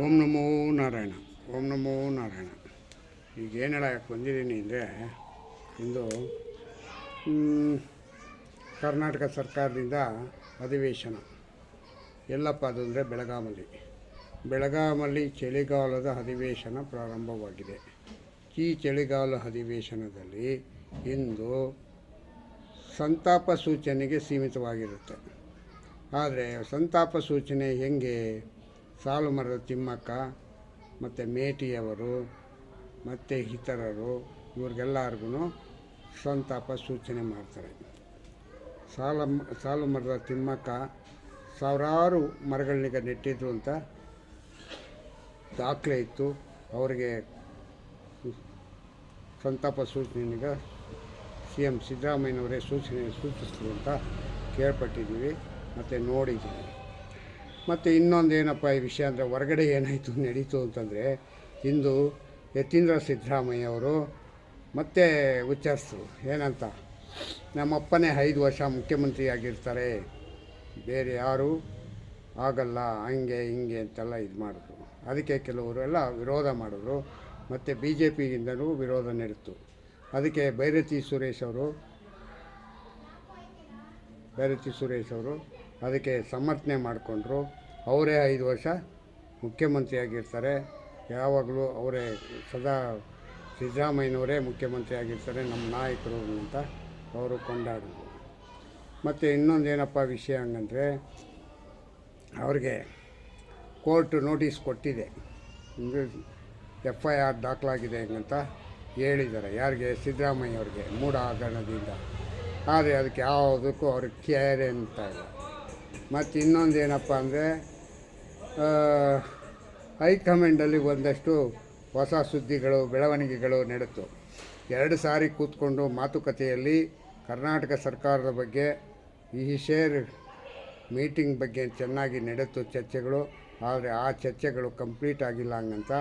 ಓಂ ನಮೋ ನಾರಾಯಣ, ಓಂ ನಮೋ ನಾರಾಯಣ. ಈಗ ಏನು ಹೇಳಕ್ಕೆ ಬಂದಿದ್ದೀನಿ ಅಂದರೆ, ಇಂದು ಕರ್ನಾಟಕ ಸರ್ಕಾರದಿಂದ ಅಧಿವೇಶನ. ಎಲ್ಲಪ್ಪ ಅದು ಅಂದರೆ ಬೆಳಗಾಮಲ್ಲಿ. ಬೆಳಗಾಮಲ್ಲಿ ಚಳಿಗಾಲದ ಅಧಿವೇಶನ ಪ್ರಾರಂಭವಾಗಿದೆ. ಈ ಚಳಿಗಾಲ ಅಧಿವೇಶನದಲ್ಲಿ ಇಂದು ಸಂತಾಪ ಸೂಚನೆಗೆ ಸೀಮಿತವಾಗಿರುತ್ತೆ. ಆದರೆ ಸಂತಾಪ ಸೂಚನೆ ಹೆಂಗೆ? ಸಾಲು ಮರದ ತಿಮ್ಮಕ್ಕ, ಮತ್ತು ಮೇಟಿಯವರು, ಮತ್ತು ಇತರರು ಇವ್ರಿಗೆಲ್ಲರಿಗೂ ಸಂತಾಪ ಸೂಚನೆ ಮಾಡ್ತಾರೆ. ಸಾಲ ಸಾಲು ಮರದ ತಿಮ್ಮಕ್ಕ ಸಾವಿರಾರು ಮರಗಳನ್ನೀಗ ನೆಟ್ಟಿದ್ರು ಅಂತ ದಾಖಲೆ ಇತ್ತು. ಅವರಿಗೆ ಸಂತಾಪ ಸೂಚನೆಗ ಸಿ ಎಂ ಸಿದ್ದರಾಮಯ್ಯನವರೇ ಸೂಚನೆ ಸೂಚಿಸಿದ್ರು ಅಂತ ಕೇಳ್ಪಟ್ಟಿದ್ದೀವಿ, ಮತ್ತು ನೋಡಿದ್ದೀವಿ. ಮತ್ತು ಇನ್ನೊಂದು ಏನಪ್ಪ ಈ ವಿಷಯ ಅಂದರೆ ಹೊರಗಡೆ ಏನಾಯಿತು, ನಡೀತು ಅಂತಂದರೆ ಇಂದು ಯತೀಂದ್ರ ಸಿದ್ದರಾಮಯ್ಯ ಅವರು ಮತ್ತೆ ಉಚ್ಚರಿಸಿದ್ರು ಏನಂತ? ನಮ್ಮಪ್ಪನೇ ಐದು ವರ್ಷ ಮುಖ್ಯಮಂತ್ರಿಯಾಗಿರ್ತಾರೆ. ಬೇರೆ ಯಾರು ಆಗಲ್ಲ, ಹಂಗೆ ಹಿಂಗೆ ಅಂತೆಲ್ಲ ಇದು ಮಾಡಿದ್ರು. ಅದಕ್ಕೆ ಕೆಲವರು ಎಲ್ಲ ವಿರೋಧ ಮಾಡಿದ್ರು. ಮತ್ತು ಬಿ ಜೆ ಪಿಯಿಂದಲೂ ವಿರೋಧ ನಡೀತು. ಅದಕ್ಕೆ ಭೈರತಿ ಸುರೇಶ್ ಅವರು, ಭೈರತಿ ಸುರೇಶ್ ಅವರು ಅದಕ್ಕೆ ಸಮರ್ಥನೆ ಮಾಡಿಕೊಂಡ್ರು. ಅವರೇ ಐದು ವರ್ಷ ಮುಖ್ಯಮಂತ್ರಿಯಾಗಿರ್ತಾರೆ. ಯಾವಾಗಲೂ ಅವರೇ ಸದಾ ಸಿದ್ದರಾಮಯ್ಯನವರೇ ಮುಖ್ಯಮಂತ್ರಿಯಾಗಿರ್ತಾರೆ, ನಮ್ಮ ನಾಯಕರು ಅಂತ ಅವರು ಕೊಂಡಾಡಿದ್ರು. ಮತ್ತು ಇನ್ನೊಂದು ಏನಪ್ಪ ವಿಷಯ ಹಂಗಂದರೆ, ಅವ್ರಿಗೆ ಕೋರ್ಟ್ ನೋಟಿಸ್ ಕೊಟ್ಟಿದೆ. ಎಫ್ ಐ ಆರ್ ದಾಖಲಾಗಿದೆ ಹಂಗಂತ ಹೇಳಿದ್ದಾರೆ. ಯಾರಿಗೆ? ಸಿದ್ದರಾಮಯ್ಯ ಅವ್ರಿಗೆ ಮೂಢ ಹಗರಣದಿಂದ ಆದರೆ ಅದಕ್ಕೆ ಯಾವುದಕ್ಕೂ ಅವ್ರಿಗೆ ಕೇರೆ ಅಂತ ಇಲ್ಲ. ಮತ್ತು ಇನ್ನೊಂದು ಏನಪ್ಪ ಅಂದರೆ ಹೈಕಮಾಂಡಲ್ಲಿ ಒಂದಷ್ಟು ಹೊಸ ಸುದ್ದಿಗಳು, ಬೆಳವಣಿಗೆಗಳು ನಡೆತು. ಎರಡು ಸಾರಿ ಕೂತ್ಕೊಂಡು ಮಾತುಕತೆಯಲ್ಲಿ ಕರ್ನಾಟಕ ಸರ್ಕಾರದ ಬಗ್ಗೆ, ಈ ಶೇರ್ ಮೀಟಿಂಗ್ ಬಗ್ಗೆ ಚೆನ್ನಾಗಿ ನಡೆತು ಚರ್ಚೆಗಳು, ಆದರೆ ಆ ಚರ್ಚೆಗಳು ಕಂಪ್ಲೀಟ್ ಆಗಿಲ್ಲ ಹಂಗಂತ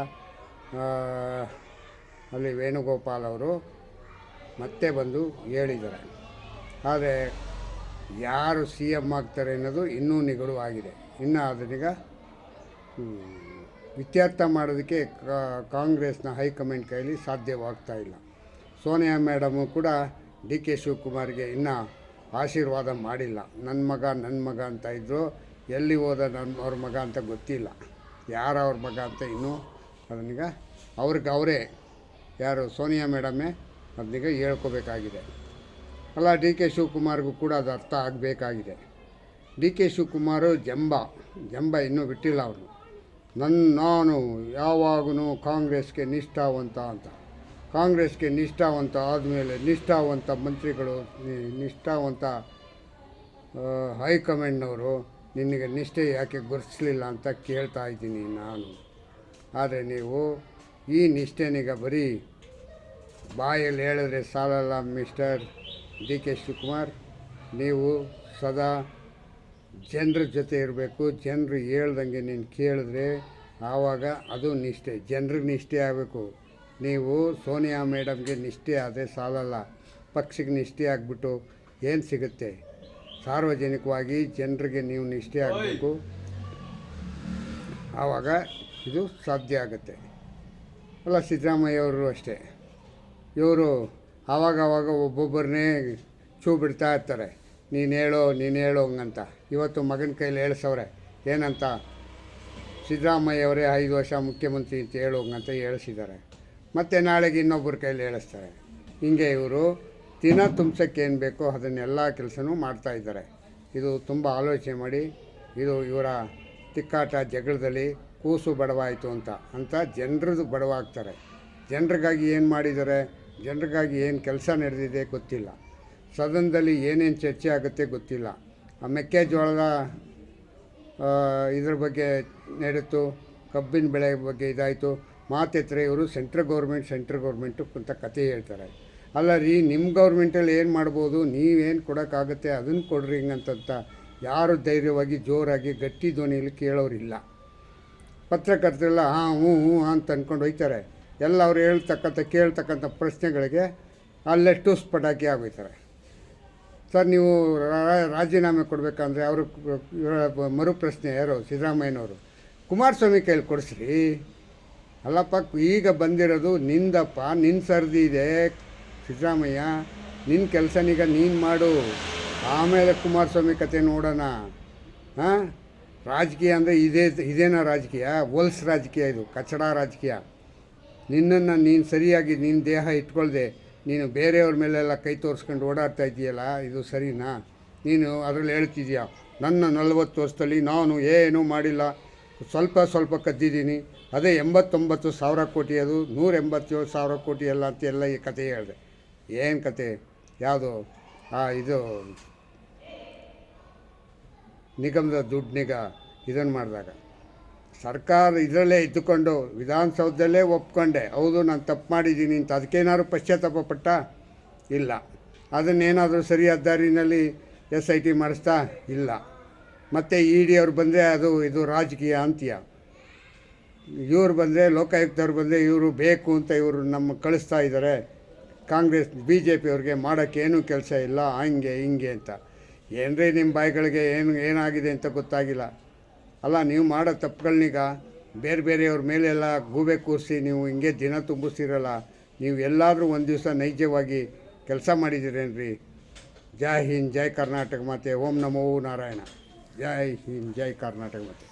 ಅಲ್ಲಿ ವೇಣುಗೋಪಾಲ್ ಅವರು ಮತ್ತೆ ಬಂದು ಹೇಳಿದ್ದಾರೆ. ಆದರೆ ಯಾರು ಸಿ ಎಂ ಆಗ್ತಾರೆ ಅನ್ನೋದು ಇನ್ನೂ ನಿಗಡುವಾಗಿದೆ ಇನ್ನು ಅದನ್ನೀಗ ಇತ್ಯರ್ಥ ಮಾಡೋದಕ್ಕೆ ಕಾಂಗ್ರೆಸ್ನ ಹೈಕಮಾಂಡ್ ಕೈಲಿ ಸಾಧ್ಯವಾಗ್ತಾ ಇಲ್ಲ. ಸೋನಿಯಾ ಮೇಡಮು ಕೂಡ ಡಿ ಕೆ ಶಿವಕುಮಾರ್ಗೆ ಇನ್ನೂ ಆಶೀರ್ವಾದ ಮಾಡಿಲ್ಲ. ನನ್ನ ಮಗ ನನ್ನ ಮಗ ಅಂತ ಇದ್ದರು ಎಲ್ಲಿ ಹೋದ ನನ್ನ ಅವ್ರ ಮಗ ಅಂತ ಗೊತ್ತಿಲ್ಲ. ಯಾರು ಅವ್ರ ಮಗ ಅಂತ ಇನ್ನೂ ಅದನ್ನೀಗ ಅವ್ರಿಗೆ, ಅವರೇ, ಯಾರು ಸೋನಿಯಾ ಮೇಡಮೇ ಅದನ್ನೀಗ ಹೇಳ್ಕೋಬೇಕಾಗಿದೆ. ಅಲ್ಲ, ಡಿ ಕೆ ಶಿವಕುಮಾರ್ಗೂ ಕೂಡ ಅದು ಅರ್ಥ ಆಗಬೇಕಾಗಿದೆ. ಡಿ ಕೆ ಶಿವಕುಮಾರು ಜಂಬ ಜಂಬ ಇನ್ನೂ ಬಿಟ್ಟಿಲ್ಲ ಅವರು. ನನ್ನ ನಾನು ಯಾವಾಗೂ ಕಾಂಗ್ರೆಸ್ಗೆ ನಿಷ್ಠಾವಂತ ಅಂತ. ಕಾಂಗ್ರೆಸ್ಗೆ ನಿಷ್ಠಾವಂತ ಆದಮೇಲೆ ನಿಷ್ಠಾವಂತ ಮಂತ್ರಿಗಳು ನಿಷ್ಠಾವಂತ ಹೈಕಮಾಂಡ್ನವರು ನಿನಗೆ ನಿಷ್ಠೆ ಯಾಕೆ ಗುರುತಿಸಲಿಲ್ಲ ಅಂತ ಕೇಳ್ತಾ ಇದ್ದೀನಿ ನಾನು. ಆದರೆ ನೀವು ಈ ನಿಷ್ಠೆನೀಗ ಬರೀ ಬಾಯಲ್ಲಿ ಹೇಳಿದ್ರೆ ಸಾಲಲ್ಲ, ಮಿಸ್ಟರ್. ಡಿ ಕೆ ಶಿವಕುಮಾರ್, ನೀವು ಸದಾ ಜನರ ಜೊತೆ ಇರಬೇಕು. ಜನರು ಹೇಳ್ದಂಗೆ ನೀನು ಕೇಳಿದ್ರೆ ಆವಾಗ ಅದು ನಿಷ್ಠೆ. ಜನರಿಗೆ ನಿಷ್ಠೆ ಆಗಬೇಕು. ನೀವು ಸೋನಿಯಾ ಮೇಡಮ್ಗೆ ನಿಷ್ಠೆ ಆದರೆ ಸಾಲಲ್ಲ. ಪಕ್ಷಕ್ಕೆ ನಿಷ್ಠೆ ಆಗಿಬಿಟ್ಟು ಏನು ಸಿಗುತ್ತೆ? ಸಾರ್ವಜನಿಕವಾಗಿ ಜನರಿಗೆ ನೀವು ನಿಷ್ಠೆ ಆಗಬೇಕು. ಆವಾಗ ಇದು ಸಾಧ್ಯ ಆಗುತ್ತೆ. ಅಲ್ಲ ಸಿದ್ದರಾಮಯ್ಯ ಅವರು ಅಷ್ಟೇ. ಇವರು ಆವಾಗ ಆವಾಗ ಒಬ್ಬೊಬ್ಬರನ್ನೇ ಚೂ ಬಿಡ್ತಾ ಇರ್ತಾರೆ. ನೀನು ಹೇಳೋ ನೀನು ಹೇಳೋ ಹಂಗಂತ. ಇವತ್ತು ಮಗನ ಕೈಲಿ ಹೇಳ್ಸವ್ರೆ, ಏನಂತ? ಸಿದ್ದರಾಮಯ್ಯವರೇ ಐದು ವರ್ಷ ಮುಖ್ಯಮಂತ್ರಿ ಅಂತ ಹೇಳೋ ಹಂಗಂತ ಹೇಳಿಸಿದ್ದಾರೆ. ಮತ್ತು ನಾಳೆಗೆ ಇನ್ನೊಬ್ಬರ ಕೈಲಿ ಹೇಳಿಸ್ತಾರೆ. ಹಿಂಗೆ ಇವರು ದಿನ ತುಂಬಿಸೋಕ್ಕೆ ಏನು ಬೇಕೋ ಅದನ್ನೆಲ್ಲ ಕೆಲಸನೂ ಮಾಡ್ತಾ ಇದ್ದಾರೆ. ಇದು ತುಂಬ ಆಲೋಚನೆ ಮಾಡಿ, ಇದು ಇವರ ತಿಕ್ಕಾಟ ಜಗಳದಲ್ಲಿ ಕೂಸು ಬಡವಾಯಿತು ಅಂತ. ಅಂತ ಜನರದು ಬಡವಾಗ್ತಾರೆ. ಜನರಿಗಾಗಿ ಏನು ಮಾಡಿದ್ದಾರೆ? ಜನರಿಗಾಗಿ ಏನು ಕೆಲಸ ನಡೆದಿದೆ ಗೊತ್ತಿಲ್ಲ. ಸದನದಲ್ಲಿ ಏನೇನು ಚರ್ಚೆ ಆಗುತ್ತೆ ಗೊತ್ತಿಲ್ಲ. ಆ ಮೆಕ್ಕೆಜೋಳದ ಇದ್ರ ಬಗ್ಗೆ ನಡೀತು ಕಬ್ಬಿನ ಬೆಳೆ ಬಗ್ಗೆ ಇದಾಯಿತು. ಮಾತೆತ್ತರೆ ಇವರು ಸೆಂಟ್ರಲ್ ಗೌರ್ಮೆಂಟ್, ಸೆಂಟ್ರಲ್ ಗೌರ್ಮೆಂಟು ಅಂತ ಕತೆ ಹೇಳ್ತಾರೆ. ಅಲ್ಲ ರೀ ನಿಮ್ಮ ಗೌರ್ಮೆಂಟಲ್ಲಿ ಏನು ಮಾಡ್ಬೋದು, ನೀವೇನು ಕೊಡೋಕ್ಕಾಗುತ್ತೆ ಅದನ್ನು ಕೊಡ್ರಿ ಹಿಂಗಂತಂತ ಯಾರು ಧೈರ್ಯವಾಗಿ ಜೋರಾಗಿ ಗಟ್ಟಿ ಧ್ವನಿಯಲ್ಲಿ ಕೇಳೋರಿಲ್ಲ. ಪತ್ರಕರ್ತರೆಲ್ಲ ಹಾಂ ಹ್ಞೂ ಹ್ಞೂ ಅಂತ ಅಂದ್ಕೊಂಡು ಹೋಯ್ತಾರೆ. ಎಲ್ಲ ಅವ್ರು ಹೇಳ್ತಕ್ಕಂಥ, ಕೇಳ್ತಕ್ಕಂಥ ಪ್ರಶ್ನೆಗಳಿಗೆ ಅಲ್ಲೇ ಟೂಸ್ ಪಟಾಕಿ ಆಗೋಯ್ತಾರೆ ಸರ್, ನೀವು ರಾಜೀನಾಮೆ ಕೊಡಬೇಕಂದ್ರೆ ಅವರು ಮರು ಪ್ರಶ್ನೆ ಯಾರು? ಸಿದ್ದರಾಮಯ್ಯನವರು. ಕುಮಾರಸ್ವಾಮಿ ಕೈಲಿ ಕೊಡಿಸ್ರಿ. ಅಲ್ಲಪ್ಪ, ಈಗ ಬಂದಿರೋದು ನಿಂದಪ್ಪ ನಿನ್ನ ಸರ್ದಿ ಇದೆ, ಸಿದ್ದರಾಮಯ್ಯ ನಿನ್ನ ಕೆಲಸನೀಗ ನೀನು ಮಾಡು. ಆಮೇಲೆ ಕುಮಾರಸ್ವಾಮಿ ಕತೆ ನೋಡೋಣ. ಹಾಂ ರಾಜಕೀಯ ಅಂದರೆ ಇದೇ, ಇದೇನೋ ರಾಜಕೀಯ? ಹೊಲ್ಸ್ ರಾಜಕೀಯ ಇದು, ಕಚಡ ರಾಜಕೀಯ. ನಿನ್ನನ್ನು ನೀನು ಸರಿಯಾಗಿ ನಿನ್ನ ದೇಹ ಇಟ್ಕೊಳ್ದೆ, ನೀನು ಬೇರೆಯವ್ರ ಮೇಲೆಲ್ಲ ಕೈ ತೋರಿಸ್ಕೊಂಡು ಓಡಾಡ್ತಾ ಇದೆಯಲ್ಲ ಇದು ಸರಿನಾ? ನೀನು ಅದರಲ್ಲಿ ಹೇಳ್ತಿದ್ಯಾ ನನ್ನ ನಲವತ್ತು ವರ್ಷದಲ್ಲಿ ನಾನು ಏನೂ ಮಾಡಿಲ್ಲ. ಸ್ವಲ್ಪ ಸ್ವಲ್ಪ ಕದ್ದಿದ್ದೀನಿ. ಅದೇ ಎಂಬತ್ತೊಂಬತ್ತು ಸಾವಿರ ಕೋಟಿ ಅದು, ನೂರ ಎಂಬತ್ತೇಳು ಸಾವಿರ ಕೋಟಿ ಅಲ್ಲ ಅಂತ ಎಲ್ಲ ಈ ಕತೆ ಹೇಳಿದೆ. ಏನು ಕತೆ ಯಾವುದು? ಆ, ಇದು ನಿಗಮದ ದುಡ್ಡು ನಿಗ, ಇದನ್ನು ಮಾಡಿದಾಗ. ಸರ್ಕಾರ ಇದರಲ್ಲೇ ಇದ್ದುಕೊಂಡು ವಿಧಾನಸೌಧದಲ್ಲೇ ಒಪ್ಕೊಂಡೆ, ಹೌದು ನಾನು ತಪ್ಪು ಮಾಡಿದ್ದೀನಿ ಅಂತ. ಅದಕ್ಕೇನಾದ್ರು ಪಶ್ಚಾತ್ತಾಪ ಪಟ್ಟ? ಇಲ್ಲ. ಅದನ್ನೇನಾದರೂ ಸರಿಯಾದ ದಾರಿನಲ್ಲಿ ಎಸ್ ಐ ಟಿ ಮಾಡಿಸ್ತಾ? ಇಲ್ಲ. ಮತ್ತು ಇ ಡಿ ಅವ್ರು ಬಂದರೆ ಅದು, ಇದು ರಾಜಕೀಯ ಅಂತೀಯ. ಇವ್ರು ಬಂದರೆ, ಲೋಕಾಯುಕ್ತವ್ರು ಬಂದರೆ ಇವರು ಬೇಕು ಅಂತ ಇವರು ನಮ್ಮ ಕಳಿಸ್ತಾ ಇದ್ದಾರೆ ಕಾಂಗ್ರೆಸ್ ಬಿ ಜೆ ಪಿಯವ್ರಿಗೆ ಮಾಡೋಕ್ಕೇನೂ ಕೆಲಸ ಇಲ್ಲ, ಹಂಗೆ, ಹಿಂಗೆ ಅಂತ. ಏನ್ರೀ ನಿಮ್ಮ ಬಾಯಿಗಳಿಗೆ ಏನು, ಏನಾಗಿದೆ ಅಂತ ಗೊತ್ತಾಗಿಲ್ಲ. ಅಲ್ಲ, ನೀವು ಮಾಡೋ ತಪ್ಪುಗಳನ್ನೀಗ ಬೇರೆ ಬೇರೆಯವ್ರ ಮೇಲೆಲ್ಲ ಗೂಬೆ ಕೂರಿಸಿ ನೀವು ಹಿಂಗೆ ದಿನ ತುಂಬಿಸ್ತಿರಲ್ಲ, ನೀವು ಎಲ್ಲಾದರೂ ಒಂದು ದಿವಸ ನೈಜವಾಗಿ ಕೆಲಸ ಮಾಡಿದ್ದೀರೇನ್ರಿ ಜೈ ಹಿಂದ್, ಜೈ ಕರ್ನಾಟಕ ಮಾತೆ, ಓಂ ನಮೋ ನಾರಾಯಣ. ಜೈ ಹಿಂದ್, ಜೈ ಕರ್ನಾಟಕ ಮಾತೆ.